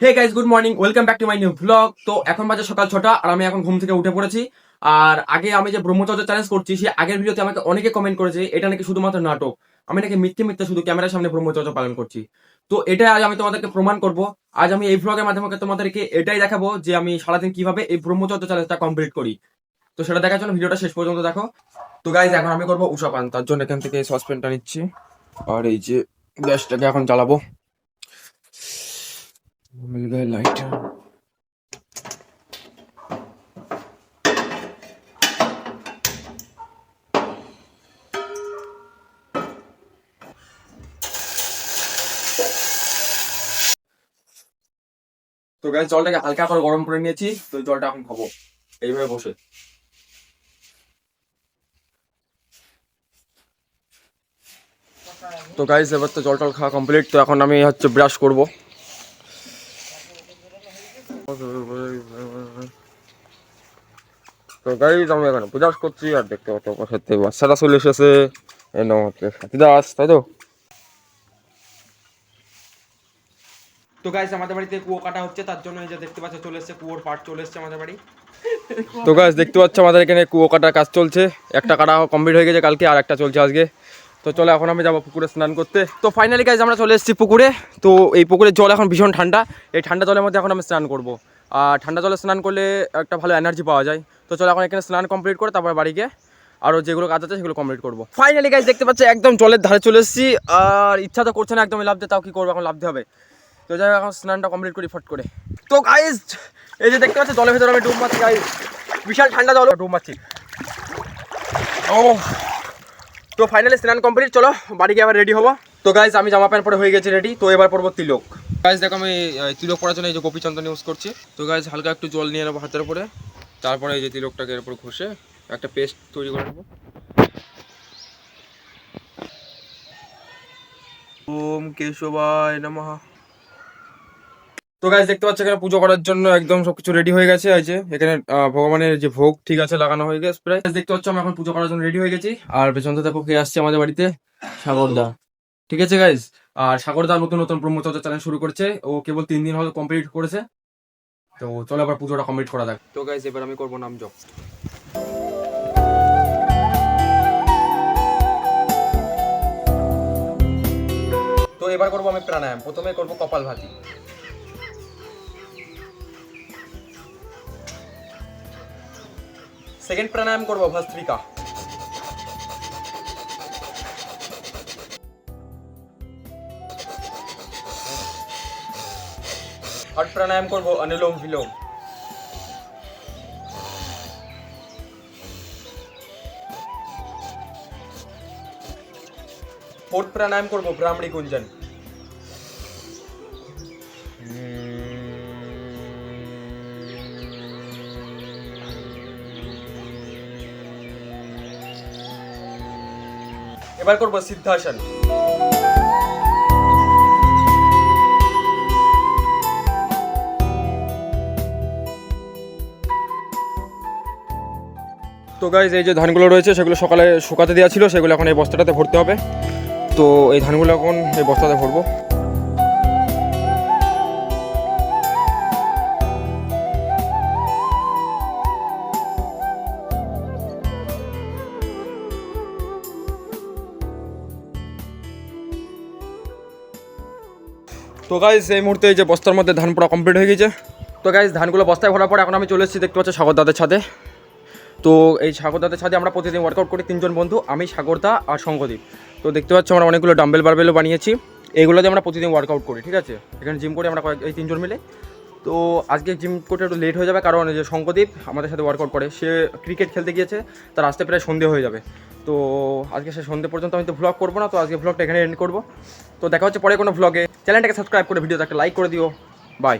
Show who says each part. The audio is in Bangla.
Speaker 1: Hey guys good morning welcome back to my new blog তো এখন বাজে সকাল ছটা আর আমি এখন ঘুম থেকে উঠে পড়েছি। আর আগে আমি যে ব্রহ্মচর্য চ্যালেঞ্জ করছি সেই আগের ভিডিওতে আমাকে অনেকে কমেন্ট করেছে, এটা নাকি শুধুমাত্র নাটক? আমি নাকি মিথ্যে মিথ্যে শুধু ক্যামেরার সামনে ব্রহ্মচর্য পালন করছি। তো এটা আজ আমি তোমাদেরকে প্রমাণ করব। আজ আমি এই ব্লগের মাধ্যমে তোমাদেরকে এটাই দেখাবো যে আমি সারাদিন কীভাবে এই ব্রহ্মচর্য চ্যালেঞ্জটা কমপ্লিট করি। তো সেটা দেখার জন্য ভিডিওটা শেষ পর্যন্ত দেখো। তো গাইজ এখন আমি করব উষা পান। তার জন্য এখান থেকে সসপেনটা নিচ্ছি। আর এই যে গ্যাসটাকে এখন জ্বালাবো। मिल गए लाइटर তো গ্যাস জলটাকে হালকা করে গরম করে নিয়েছি তো এই জলটা এখন খাবো এইভাবে বসে তো গাইস এবার তো জল টল খাওয়া কমপ্লিট তো এখন আমি হচ্ছে ব্রাশ করবো তো গাইজ আমি এখানে পূজাস করছি আর দেখতে পাচ্ছ আমার সাথে বাচ্চারা চলে এসেছে। এর নাম হচ্ছে সাথীদাস তাই তো? তো গাইজ আমাদের বাড়িতে কুয়ো কাটা হচ্ছে তার জন্য এই যে দেখতে পাচ্ছ চলে এসেছে কুয়োর পার্ট চলে এসেছে আমাদের বাড়ি। তো গাইজ দেখতে পাচ্ছ আমাদের এখানে কুয়ো কাটার কাজ চলছে। একটা কাটা কমপ্লিট হয়ে গেছে কালকে আর একটা চলছে আজকে। তো চলো এখন আমি যাব পুকুরে স্নান করতে। তো ফাইনালি গাইজ আমরা চলে এসেছি পুকুরে। তো এই পুকুরের জল এখন ভীষণ ঠান্ডা। এই ঠান্ডা জলের মধ্যে এখন আমি স্নান করব। আর ঠান্ডা জলে স্নান করলে একটা ভালো এনার্জি পাওয়া যায়। তো চলো এখন এখানে স্নান কমপ্লিট করে তারপর বাড়ি গিয়ে আরও যেগুলো কাজ আছে সেগুলো কমপ্লিট করব। ফাইনালি গাইজ দেখতে পাচ্ছি একদম জলের ধারে চলে এসেছি। আর ইচ্ছা তো করছে না একদম লাভ তাও কি করব, এখন লাভ হবে। তো যাই এখন স্নানটা কমপ্লিট করি ফট করে। তো গাইজ এই যে দেখতে পাচ্ছি, জলের ভেতরে আমি ডুব মারছি গাইজ বিশাল ঠান্ডা জল, ডুব মারছি। ও, তো ফাইনালি স্নান কমপ্লিট চলো বাড়ি গিয়ে আবার রেডি হব। তো গাইজ আমি জামা প্যান্ট পরে হয়ে গেছি রেডি তো এবার পরবো তিলক। গাইজ দেখো আমি তিলক পরার জন্য এই যে গোপীচন্দন ইউজ করছি। তো গাইজ হালকা একটু জল নিয়ে নেব হাতের উপরে। তারপরে এই যে তিলকটাকে এর উপর ঘষে একটা পেস্ট তৈরি করে নেব। ওম কেশবায় নমঃ। তো গাইজ দেখতে পাচ্ছ এখানে পুজো করার জন্য একদম সবকিছু রেডি হয়ে গেছে। এই যে এখানে আহ, ভগবানের যে ভোগ ঠিক আছে লাগানো হয়ে গেছে। প্রায়। দেখতে পাচ্ছ আমি এখন পুজো করার জন্য রেডি হয়ে গেছি। আর পেছন থেকে দেখো কে আসছে আমাদের বাড়িতে। সাগরদা ঠিক আছে গাইজ আর সাগর সাগরদা নতুন নতুন ব্রহ্মচর্য চ্যানেল শুরু করেছে। ও কেবল তিন দিন হলো কমপ্লিট করেছে। তো চলো আবার পুজোটা কমপ্লিট করা যাক। তো গাইজ এবার আমি করব নাম জপ। তো এবার করব আমি প্রাণায়াম। প্রথমে করব কপাল ভাতি। সেকেন্ড প্রাণায়াম করব ভস্ত্রিকা। থার্ড প্রাণায়াম করব অনুলোম বিলোম ফোর্থ প্রাণায়াম করব ব্রাহ্মণী কুঞ্জন এবার করব সিদ্ধাসন তো গাইজ এই যে ধানগুলো রয়েছে, সেগুলো সকালে শুকাতে দেওয়া ছিল সেগুলো এখন এই বস্তাটাতে ভরতে হবে। তো এই ধানগুলো এখন এই বস্তাতে ভরবো। তো গাইজ এই মুহূর্তে এই যে বস্তার মধ্যে ধান পড়া কমপ্লিট হয়ে গেছে। তো গাইজ ধানগুলো বস্তায় ভরার পর এখন আমি চলে এসেছি, দেখতে পাচ্ছি সাগর দাদের ছাদে। তো এই সাগরদাদের সাথে আমরা প্রতিদিন ওয়ার্কআউট করি তিনজন বন্ধু, আমি, সাগরদা আর শঙ্কদীপ তো দেখতে পাচ্ছি আমরা অনেকগুলো ডাম্বেল বারবেলও বানিয়েছি। দিয়ে আমরা প্রতিদিন ওয়ার্কআউট করি, ঠিক আছে? এখানে জিম করি আমরা এই তিনজন মিলে। তো আজকে জিম করতে একটু লেট হয়ে যাবে কারণ যে শঙ্কদীপ আমাদের সাথে ওয়ার্কআউট করে, সে ক্রিকেট খেলতে গিয়েছে, তার আসতে প্রায় সন্ধে হয়ে যাবে। তো আজকে সে সন্ধে পর্যন্ত আমি তো ভ্লগ করব না, তো আজকে ভ্লগটা এখানে এন্ড করব। তো দেখা হচ্ছে পরে কোনো ভ্লগে চ্যানেলটাকে সাবস্ক্রাইব করে ভিডিওতে একটা লাইক করে দিও। বাই